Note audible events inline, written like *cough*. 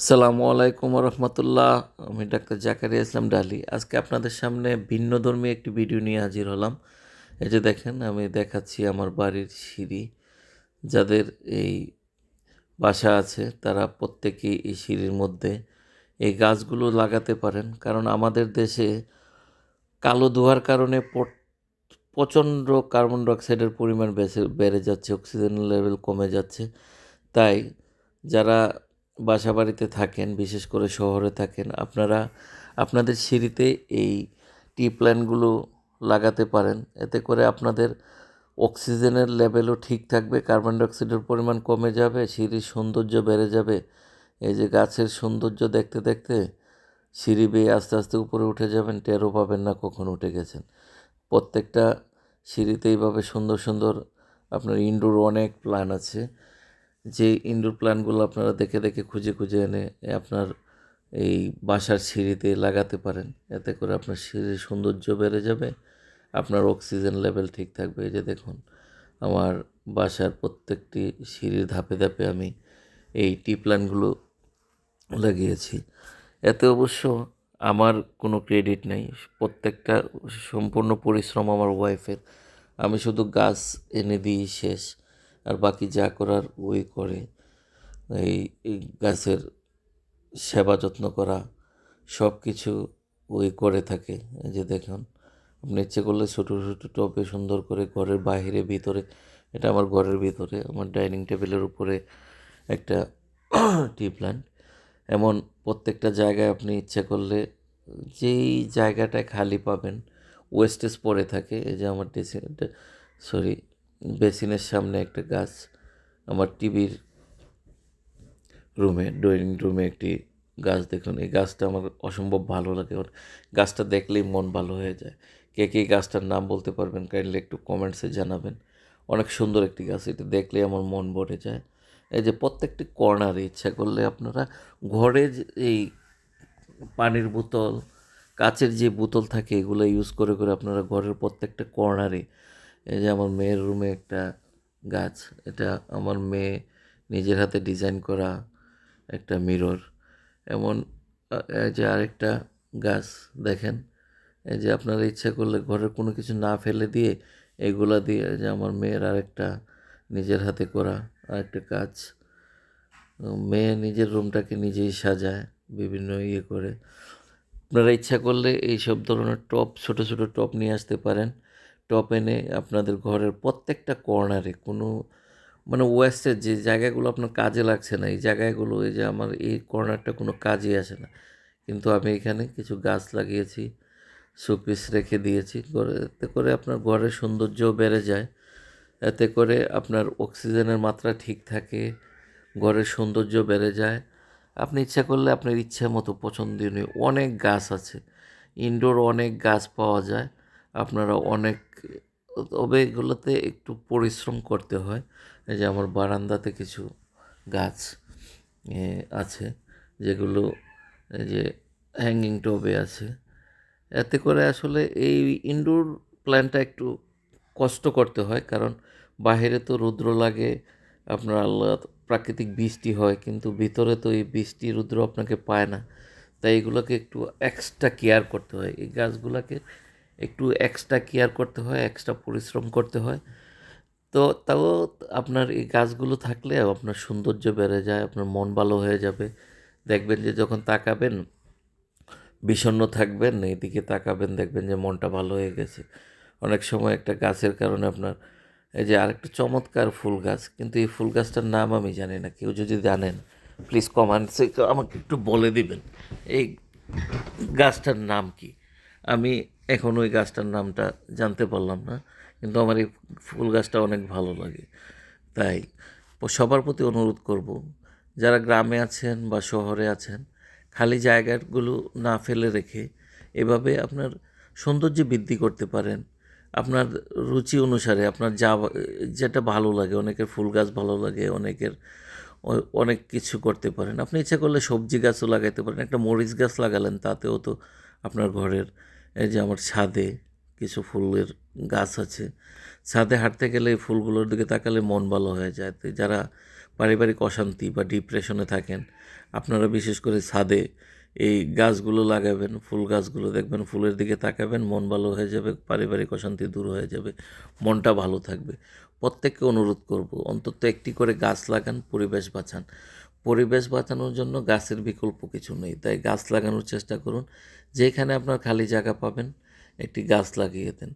আসসালামু আলাইকুম রহমতুল্লাহ, আমি ডাক্তার জাকারিয়া ইসলাম ডালি। আজকে আপনাদের সামনে ভিন্ন ভিন্নধর্মী একটি ভিডিও নিয়ে হাজির হলাম। এই যে দেখেন, আমি দেখাচ্ছি আমার বাড়ির সিঁড়ি। যাদের এই বাসা আছে, তারা প্রত্যেকেই এই সিঁড়ির মধ্যে এই গাছগুলো লাগাতে পারেন। কারণ আমাদের দেশে কালো ধোয়ার কারণে প্রচণ্ড কার্বন ডাইঅক্সাইডের পরিমাণ বেড়ে যাচ্ছে, অক্সিজেন লেভেল কমে যাচ্ছে। তাই যারা বাসা বাড়িতে থাকেন, বিশেষ করে শহরে থাকেন, আপনারা আপনাদের সিঁড়িতে এই টি প্ল্যান্টগুলো লাগাতে পারেন। এতে করে আপনাদের অক্সিজেনের লেভেলও ঠিক থাকবে কার্বন ডাইঅক্সাইডের পরিমাণ কমে যাবে, সিঁড়ির সৌন্দর্য বেড়ে যাবে। এই যে গাছের সৌন্দর্য দেখতে দেখতে সিঁড়ি বেয়ে আস্তে আস্তে উপরে উঠে যাবেন, টেরও পাবেন না কখন উঠে গেছেন। প্রত্যেকটা সিঁড়িতে এইভাবে সুন্দর সুন্দর আপনার ইনডোর অনেক প্ল্যান আছে। যে ইনডোর প্ল্যান্টগুলো আপনারা দেখে দেখে খুঁজে খুঁজে এনে আপনার এই বাসার সিঁড়িতে লাগাতে পারেন। এতে করে আপনার সিঁড়ির সৌন্দর্য বেড়ে যাবে, আপনার অক্সিজেন লেভেল ঠিক থাকবে। এই যে দেখুন, আমার বাসার প্রত্যেকটি সিঁড়ির ধাপে ধাপে আমি এই টি প্ল্যান্টগুলো লাগিয়েছি। এতে অবশ্য আমার কোনো ক্রেডিট নেই। প্রত্যেকটা সম্পূর্ণ পরিশ্রম আমার ওয়াইফের আমি শুধু গাছ এনে দিই শেষ। আর বাকি যা করার ওই করে। এই গাছের সেবা যত্ন করা, সব কিছু ওই করে থাকে। যে দেখুন, আপনি ইচ্ছে করলে ছোটো ছোটো টবে সুন্দর করে ঘরের বাইরে ভিতরে, এটা আমার ঘরের ভিতরে, আমার ডাইনিং টেবিলের উপরে একটা *clears throat* টি প্ল্যান্ট। এমন প্রত্যেকটা জায়গায় আপনি ইচ্ছে করলে যেই জায়গাটায় খালি পাবেন, ওয়েস্টেজ পড়ে থাকে। এই যে আমার ড্রেসিং সরি বেসিনের সামনে একটা গাছ আমার টিভির রুমে, ড্রয়িং রুমে একটি গাছ দেখুন। এই গাছটা আমার অসম্ভব ভালো লাগে। ওর গাছটা দেখলেই মন ভালো হয়ে যায়। কে কে গাছটার নাম বলতে পারবেন কাইন্ডলি একটু কমেন্টসে জানাবেন। অনেক সুন্দর একটি গাছ। এটা দেখলেই আমার মন ভরে যায়। এই যে প্রত্যেকটি কর্নারে ইচ্ছা করলে আপনারা ঘরে এই পানির বোতল, কাচের যে বোতল থাকে, এগুলো ইউজ করে করে আপনারা ঘরের প্রত্যেকটা কর্নারে এই যে আমার মেয়ের রুমে একটা গাছ, এটা আমার মেয়ে নিজের হাতে ডিজাইন করা একটা মিরর এমন এই যে আরেকটা গাছ দেখেন, এই যে আপনারা ইচ্ছা করলে ঘরের কোনো কিছু না ফেলে দিয়ে এগুলা দিয়ে যে আমার মেয়ের আরেকটা নিজের হাতে করা, আরেকটা কাজ। মেয়ে নিজের রুমটাকে নিজেই সাজায়, বিভিন্ন ইয়ে করে। আপনারা ইচ্ছা করলে এই সব ধরনের টপ ছোট ছোট টপ নিয়ে আসতে পারেন। টপ এনে আপনাদের ঘরের প্রত্যেকটা কর্নারে কোনো মানে ওয়েস্টের যে জায়গাগুলো আপনার কাজে লাগছে না, এই জায়গাগুলো, এই যে আমার এই কর্নারটা কোনো কাজে আসে না। কিন্তু আমি এখানে কিছু গাছ লাগিয়েছি, শোপিস রেখে দিয়েছি করে এতে করে আপনার ঘরের সৌন্দর্যও বেড়ে যায়। এতে করে আপনার অক্সিজেনের মাত্রা ঠিক থাকে, ঘরের সৌন্দর্য বেড়ে যায়। আপনি ইচ্ছা করলে আপনার ইচ্ছা মতো পছন্দনীয় অনেক গাছ আছে। ইনডোর অনেক গাছ পাওয়া যায়। আপনারা অনেক, তবে এগুলোতে একটু পরিশ্রম করতে হয়। যে আমার বারান্দাতে কিছু গাছ আছে, যেগুলো যে হ্যাঙ্গিং টবে আছে। এতে করে আসলে এই ইনডোর প্ল্যান্টটা একটু কষ্ট করতে হয়, কারণ বাইরে তো রৌদ্র লাগে, আপনার আল্লাহ প্রাকৃতিক বৃষ্টি হয়, কিন্তু ভিতরে তো এই বৃষ্টি, রৌদ্র আপনাকে পায় না। তাই এগুলোকে একটু এক্সট্রা কেয়ার করতে হয়। এই গাছগুলোকে একটু এক্সট্রা কেয়ার করতে হয় এক্সট্রা পরিশ্রম করতে হয়। তো তাও আপনার এই গাছগুলো থাকলে আপনার সৌন্দর্য বেড়ে যায়, আপনার মন ভালো হয়ে যাবে। দেখবেন যে যখন তাকাবেন, বিষণ্ণ থাকবেন এদিকে তাকাবেন, দেখবেন যে মনটা ভালো হয়ে গেছে। অনেক সময় একটা গাছের কারণে আপনার, এই যে আরেকটা চমৎকার ফুল গাছ, কিন্তু এই ফুল গাছটার নাম আমি জানি না, কেউ যদি জানেন প্লিজ কমেন্টসে আমাকে একটু বলে দিবেন। এই গাছটার নাম কি? আমি এখন ওই গাছটার নামটা জানতে পারলাম না, কিন্তু আমার এই ফুল গাছটা অনেক ভালো লাগে। তাই সবার প্রতি অনুরোধ করব, যারা গ্রামে আছেন বা শহরে আছেন, খালি জায়গাগুলো না ফেলে রেখে এভাবে আপনার সৌন্দর্য বৃদ্ধি করতে পারেন। আপনার রুচি অনুসারে আপনার যা যেটা ভালো লাগে, অনেকের ফুল গাছ ভালো লাগে, অনেকের অনেক কিছু করতে পারেন। আপনি ইচ্ছা করলে সবজি গাছও লাগাইতে পারেন, একটা মরিচ গাছ লাগালেন, তাতেও তো আপনার ঘরের এই যে আমার ছাদে কিছু ফুলের গাছ আছে। ছাদে হাঁটতে গেলে ফুলগুলোর দিকে তাকালে মন ভালো হয়ে যায়। তো যারা পারিবারিক অশান্তি বা ডিপ্রেশনে থাকেন, আপনারা বিশেষ করে ছাদে এই গাছগুলো লাগাবেন, ফুল গাছগুলো দেখবেন, ফুলের দিকে তাকাবেন, মন ভালো হয়ে যাবে, পারিবারিক অশান্তি দূর হয়ে যাবে, মনটা ভালো থাকবে। প্রত্যেককে অনুরোধ করব, অন্তত একটি করে গাছ লাগান, পরিবেশ বাঁচান। পরিবেশ বাঁচানোর জন্য গাছের বিকল্প কিছু নেই। তাই গাছ লাগানোর চেষ্টা করুন। যেখানে আপনার খালি জায়গা পাবেন, একটি গাছ লাগিয়ে দেন।